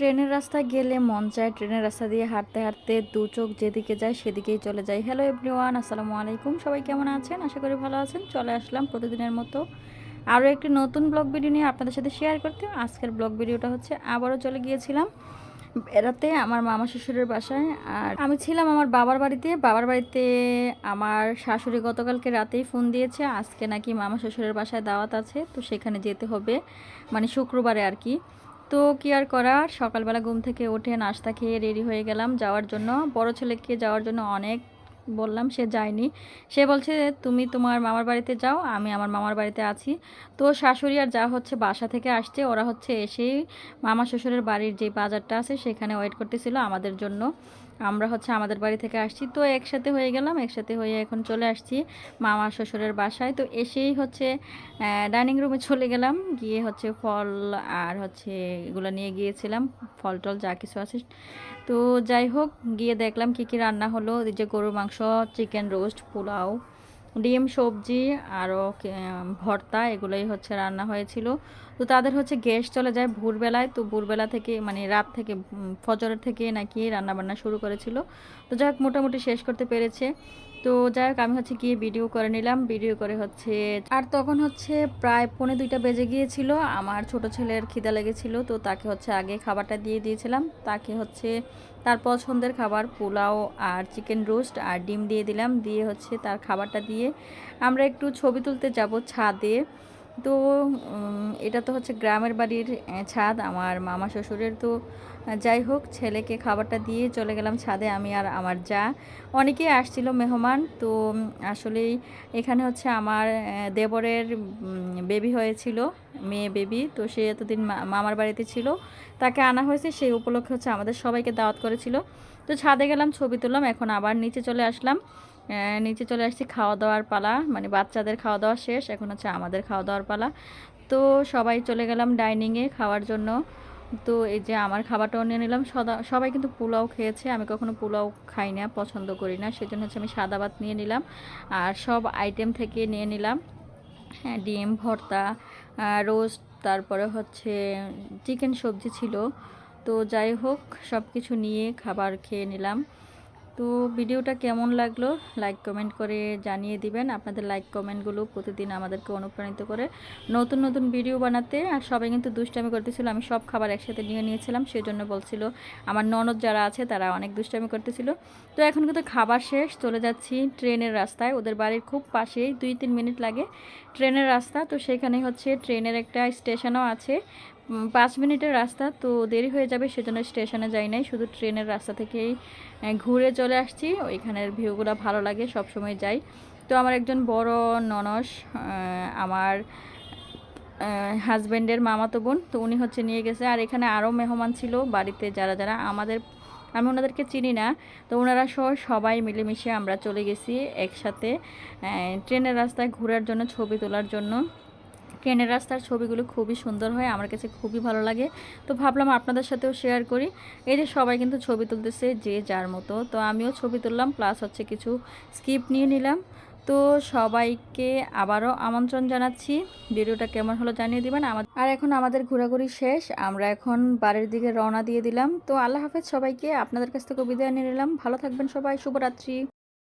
ট্রেনের রাস্তায় গেলে মন চায়। ট্রেনের রাস্তা দিয়ে হাঁটতে হাঁটতে দু চোখ যেদিকে যায় সেদিকেই চলে যায়। হ্যালো এভরিওয়ান আসসালামু আলাইকুম। সবাই কেমন আছেন? আশা করি ভালো আছেন। চলে আসলাম প্রতিদিনের মতো আরও একটি নতুন ব্লগ ভিডিও নিয়ে আপনাদের সাথে শেয়ার করতে। আজকের ব্লগ ভিডিওটা হচ্ছে, আবারও চলে গিয়েছিলাম বেড়াতে আমার মামা শ্বশুরের বাসায়। আর আমি ছিলাম আমার বাবার বাড়িতে। বাবার বাড়িতে আমার শাশুড়ি গতকালকে রাতেই ফোন দিয়েছে, আজকে নাকি মামা শ্বশুরের বাসায় দাওয়াত আছে, তো সেখানে যেতে হবে। মানে শুক্রবারে আর কি। তো কি আর করার? সকালবেলা ঘুম থেকে উঠে নাস্তা খেয়ে রেডি হয়ে গেলাম যাওয়ার জন্য। বড় ছেলেকে যাওয়ার জন্য অনেক বললাম, সে যায়নি। সে বলছে, তুমি তোমার মামার বাড়িতে যাও, আমি আমার মামার বাড়িতে আছি। তো শাশুড়ি আর যা হচ্ছে বাসা থেকে আসছে, ওরা হচ্ছে এসেই মামা শ্বশুরের বাড়ির যে বাজারটা আছে সেখানে ওয়েট করতেছিল আমাদের জন্য। আমরা হচ্ছে আমাদের বাড়ি থেকে আসছি। তো একসাথে হয়ে গেলাম, একসাথে হয়ে এখন চলে আসছি মামা শ্বশুরের বাসায়। তো এসেই হচ্ছে ডাইনিং রুমে চলে গেলাম। গিয়ে হচ্ছে ফল আর হচ্ছে এগুলো নিয়ে গিয়েছিলাম। ফল টল যা কিছু আছে। তো যাই হোক, গিয়ে দেখলাম কি কি রান্না হলো। এই যে গরুর মাংস, চিকেন রোস্ট, পোলাও, ডিম, সবজি, আরও ভর্তা এগুলোই হচ্ছে রান্না হয়েছিল। তো তাদের হচ্ছে গ্যাস চলে যায় ভোরবেলায়। তো ভোরবেলা থেকে মানে রাত থেকে ফজরের থেকে নাকি রান্না বান্না শুরু করেছিল। তো যাই হোক, মোটামুটি শেষ করতে পেরেছে। তো যাই হোক, আমি হচ্ছে গিয়ে ভিডিও করে নিলাম। ভিডিও করে হচ্ছে, আর তখন হচ্ছে প্রায় পৌনে দুইটা বেজে গিয়েছিল। আমার ছোট ছেলের খিদা লেগেছিল, তো তাকে হচ্ছে আগে খাবারটা দিয়ে দিয়েছিলাম। তাকে হচ্ছে তার পছন্দের খাবার পোলাও আর চিকেন রোস্ট আর ডিম দিয়ে দিলাম। দিয়ে হচ্ছে তার খাবারটা দিয়ে আমরা একটু ছবি তুলতে যাব ছাদে। তো এটা তো হচ্ছে গ্রামের বাড়ির ছাদ। আমার মামা শ্বশুরের তো যাই হোক, ছেলেকে খাবারটা দিয়ে চলে গেলাম ছাদে, আমি আর আমার যা। অনেকেই আসছিল মেহমান, তো আসলেই এখানে হচ্ছে আমার দেবরের বেবি হয়েছিল, মেয়ে বেবি। তো সে এতদিন মামার বাড়িতে ছিল। তাকে আনা হয়েছে সেই উপলক্ষে হচ্ছে আমাদের সবাইকে দাওয়াত করেছিল। তো ছাদে গেলাম, ছবি তুললাম, এখন আবার নিচে চলে আসলাম। নিচে চলে আসছি খাওয়া দাওয়ার পালা। মানে বাচ্চাদের খাওয়া দাওয়া শেষ, এখন হচ্ছে আমাদের খাওয়া দাওয়ার পালা। তো সবাই চলে গেলাম ডাইনিংয়ে খাওয়ার জন্য। তো এই যে আমার খাবারটাও নিয়ে নিলাম। সদা, সবাই কিন্তু পোলাও খেয়েছে। আমি কখনো পোলাও খাই না, পছন্দ করি না। সেজন্য হচ্ছে আমি সাদা ভাত নিয়ে নিলাম। আর সব আইটেম থেকে নিয়ে নিলাম। হ্যাঁ ডিম, ভর্তা রোস্ট তারপরে হচ্ছে চিকেন সবজি ছিল। তো যাই হোক সব কিছু নিয়ে খাবার খেয়ে নিলাম। তো ভিডিওটা কেমন লাগল? লাইক কমেন্ট করে জানিয়ে দিবেন। আপনাদের লাইক কমেন্টগুলো প্রতিদিন আমাদেরকে অনুপ্রাণিত করে নতুন নতুন ভিডিও বানাতে। আর সবাই কিন্তু দুষ্টামি করতেছিল। আমি সব খাবার একসাথে নিয়ে নিয়েছিলাম। সেই জন্য বলছিল, আমার ননদ যারা আছে, তারা অনেক দুষ্টামি করতেছিল। তো এখন কিন্তু খাবার শেষ। চলে যাচ্ছি ট্রেনের রাস্তায়। ওদের বাড়ির খুব পাশেই দুই, তিন মিনিট লাগে ট্রেনের রাস্তা। তো সেখানে হচ্ছে ট্রেনের একটা স্টেশনও আছে। পাঁচ মিনিটের রাস্তা, তো দেরি হয়ে যাবে, সেজন্য স্টেশনে যাই নাই। শুধু ট্রেনের রাস্তা থেকেই ঘুরে চলে আসছি। ওইখানের ভিউগুলো ভালো লাগে সব সময় যাই। তো আমার একজন বড় ননস আমার হাজব্যান্ডের মামাতো বোন, তো উনি হচ্ছে নিয়ে গেছে। আর এখানে আরও মেহমান ছিল বাড়িতে যারা যারা। আমাদের, আমি ওনাদেরকে চিনি না, তো ওনারা সহ সবাই মিলেমিশে আমরা চলে গেছি একসাথে ট্রেনের রাস্তায় ঘোরার জন্য, ছবি তোলার জন্য। ট্রেনের রাস্তার ছবিগুলো খুবই সুন্দর হয়, আমার কাছে খুবই ভালো লাগে। তো ভাবলাম আপনাদের সাথেও শেয়ার করি। এই যে সবাই কিন্তু ছবি তুলতেছে যে যার মতো। তো আমিও ছবি তুললাম প্লাস হচ্ছে কিছু স্কিপ নিয়ে নিলাম। তো সবাইকে আবারও আমন্ত্রণ জানাচ্ছি। ভিডিওটা কেমন হলো জানিয়ে দিবেন। আর এখন আমাদের ঘোরাঘুরি শেষ, আমরা এখন বাড়ির দিকে রওনা দিয়ে দিলাম। তো আল্লাহ হাফেজ সবাইকে, আপনাদের কাছ থেকে বিদায় নিয়ে নিলাম। ভালো থাকবেন সবাই, শুভরাত্রি।